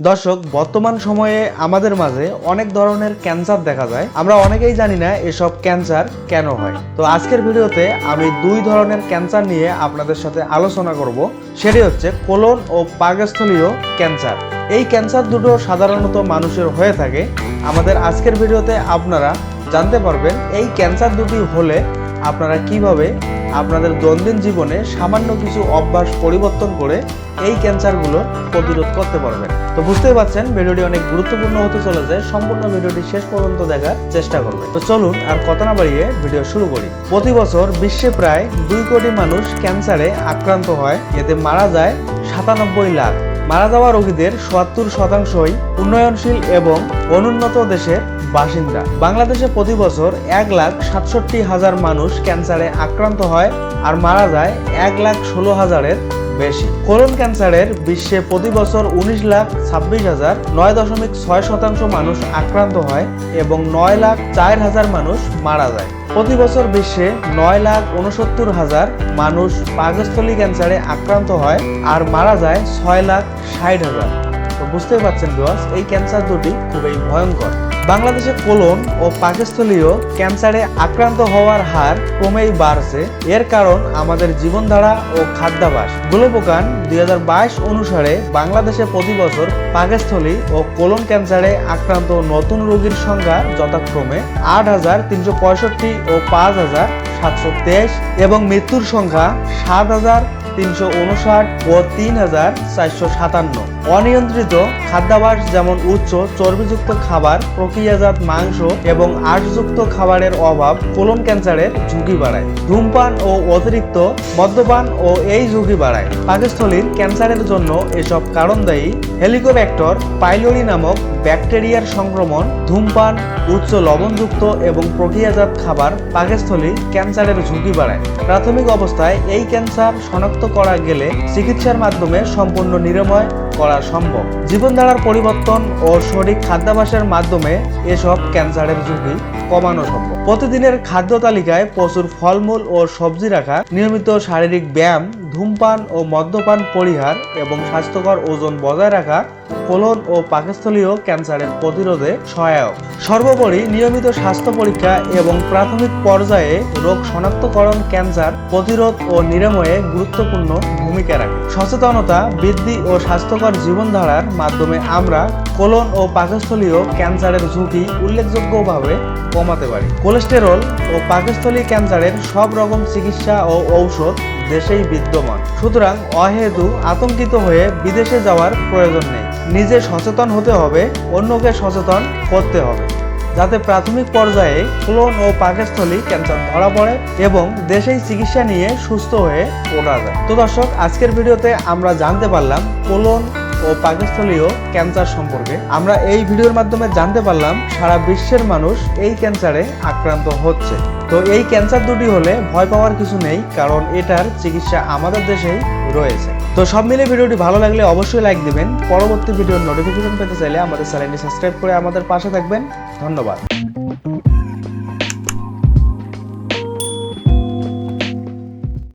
দর্শক, বর্তমান সময়ে আমাদের মাঝে অনেক ধরনের ক্যান্সার দেখা যায়। আমরা অনেকেই জানি না এসব ক্যান্সার কেন হয়। তো আজকের ভিডিওতে আমি দুই ধরনের ক্যান্সার নিয়ে আপনাদের সাথে আলোচনা করব। সেটি হচ্ছে কোলন ও পাগস্থলীয় ক্যান্সার। এই ক্যান্সার দুটো সাধারণত মানুষের হয়ে থাকে। আমাদের আজকের ভিডিওতে আপনারা জানতে পারবেন, এই ক্যান্সার দুটি হলে আপনারা কীভাবে আপনাদের দৈনন্দিন জীবনে সামান্য কিছু অভ্যাস পরিবর্তন করে এই ক্যান্সারগুলো প্রতিরোধ করতে পারবেন? তো বুঝতেই পারছেন, ভিডিওটি অনেক গুরুত্বপূর্ণ হতে চলেছে। সম্পূর্ণ ভিডিওটি শেষ পর্যন্ত দেখার চেষ্টা করবেন। তো চলুন আর কথা না বাড়িয়ে ভিডিও শুরু করি। প্রতি বছর বিশ্বে প্রায় দুই কোটি মানুষ ক্যান্সারে আক্রান্ত হয়। এতে মারা যায় সাতানব্বই লাখ। মারা যাওয়া রোগীদের সত্তর শতাংশই উন্নয়নশীল এবং অনুন্নত দেশের বাসিন্দা। বাংলাদেশে প্রতি বছর এক লাখ সাতষট্টি হাজার মানুষ ক্যান্সারে আক্রান্ত হয় আর মারা যায় এক লাখ ষোলো হাজারের বেশি। কোলন ক্যান্সারের বিশ্বে প্রতি বছর উনিশ লাখ ছাব্বিশ হাজার নয় দশমিক ছয় শতাংশ মানুষ আক্রান্ত হয় এবং নয় লাখ চার হাজার মানুষ মারা যায়। প্রতি বছর বিশ্বে নয় লাখ উনসত্তর হাজার মানুষ পাকস্থলী ক্যান্সারে আক্রান্ত হয় আর মারা যায় ছয় লাখ ষাট হাজার। বুঝতেই পারছেন বিওয়াস এই ক্যান্সার দুটি খুবই ভয়ঙ্কর। বাংলাদেশে কোলন ও পাকস্থলীয় ক্যান্সারে আক্রান্ত হওয়ার হার ক্রমেই বাড়ছে। এর কারণ আমাদের জীবনধারা ও খাদ্যাভ্যাস গ্লোবোকান দুই অনুসারে বাংলাদেশে প্রতি বছর পাকস্থলী ও কোলন ক্যান্সারে আক্রান্ত নতুন রোগীর সংখ্যা যথাক্রমে আট হাজার তিনশো পঁয়ষট্টি ও পাঁচ হাজার সাতশো তেইশ এবং মৃত্যুর সংখ্যা সাত হাজার তিনশো উনষাট ও তিন হাজার চারশো সাতান্ন। অনিয়ন্ত্রিত খাদ্যাভ্যাস যেমন উচ্চ চর্বিযুক্ত খাবার, প্রক্রিয়াজাত মাংস এবং আঁশযুক্ত খাবারের অভাব কোলন ক্যান্সারের ঝুঁকি বাড়ায়। ধূমপান ও অতিরিক্ত মদ্যপান ও এই ঝুঁকি বাড়ায়। পাকস্থলীর ক্যান্সারের জন্য এসব কারণ দায়ী হেলিকোব্যাক্টর, পাইলোরি নামক ব্যাকটেরিয়ার সংক্রমণ, ধূমপান, উচ্চ লবণযুক্ত এবং প্রক্রিয়াজাত খাবার পাকস্থলী ক্যান্সারের ঝুঁকি বাড়ায়। প্রাথমিক অবস্থায় এই ক্যান্সার শনাক্ত করা গেলে চিকিৎসার মাধ্যমে সম্পূর্ণ নিরাময় করা সম্ভব। জীবনধারার পরিবর্তন ও সঠিক খাদ্যাভ্যাসের মাধ্যমে এসব ক্যান্সারের ঝুঁকি কমানো সম্ভব। প্রতিদিনের খাদ্য তালিকায় প্রচুর ফলমূল ও সবজি রাখা, নিয়মিত শারীরিক ব্যায়াম, ধূমপান ও মদ্যপান পরিহার এবং স্বাস্থ্যকর ওজন বজায় রাখা, কোলন ও পাকস্থলীয় ক্যান্সারের প্রতিরোধে সহায়ক। সর্বোপরি নিয়মিত স্বাস্থ্য পরীক্ষা এবং প্রাথমিক পর্যায়ে রোগ শনাক্তকরণ ক্যান্সার প্রতিরোধ ও নিরাময়ে গুরুত্বপূর্ণ ভূমিকা রাখে। সচেতনতা, বৃদ্ধি ও স্বাস্থ্যকর জীবনধারার মাধ্যমে আমরা কোলন ও পাকস্থলীয় ক্যান্সারের ঝুঁকি উল্লেখযোগ্যভাবে কমাতে পারি। কোলেস্টেরল ও পাকস্থলী ক্যান্সারের সব রকম চিকিৎসা ও ঔষধ দেশেই বিদ্যমান। সুতরাং অহেতু আতঙ্কিত হয়ে বিদেশে যাওয়ার প্রয়োজন নেই। নিজে সচেতন হতে হবে, অন্যকে সচেতন করতে হবে। যাতে প্রাথমিক পর্যায়ে ক্লোন ও পাকস্থলী ক্যান্সার ধরা পড়ে এবং দেশেই চিকিৎসা নিয়ে সুস্থ হয়ে ওঠা যায়। তো দর্শক, আজকের ভিডিওতে আমরা জানতে পারলাম কোলন ও পাকস্থলীয় ক্যান্সার সম্পর্কে। আমরা এই ভিডিওর মাধ্যমে জানতে পারলাম সারা বিশ্বের মানুষ এই ক্যান্সারে আক্রান্ত হচ্ছে। তো এই ক্যান্সার দুটি হলে ভয় পাওয়ার কিছু নেই, কারণ এটার চিকিৎসা আমাদের দেশেই রয়েছে। তো সব মিলে ভিডিওটি ভালো লাগলে অবশ্যই লাইক দিবেন। পরবর্তী ভিডিওর নোটিফিকেশন পেতে চাইলে আমাদের চ্যানেলটি সাবস্ক্রাইব করে আমাদের পাশে থাকবেন। ধন্যবাদ।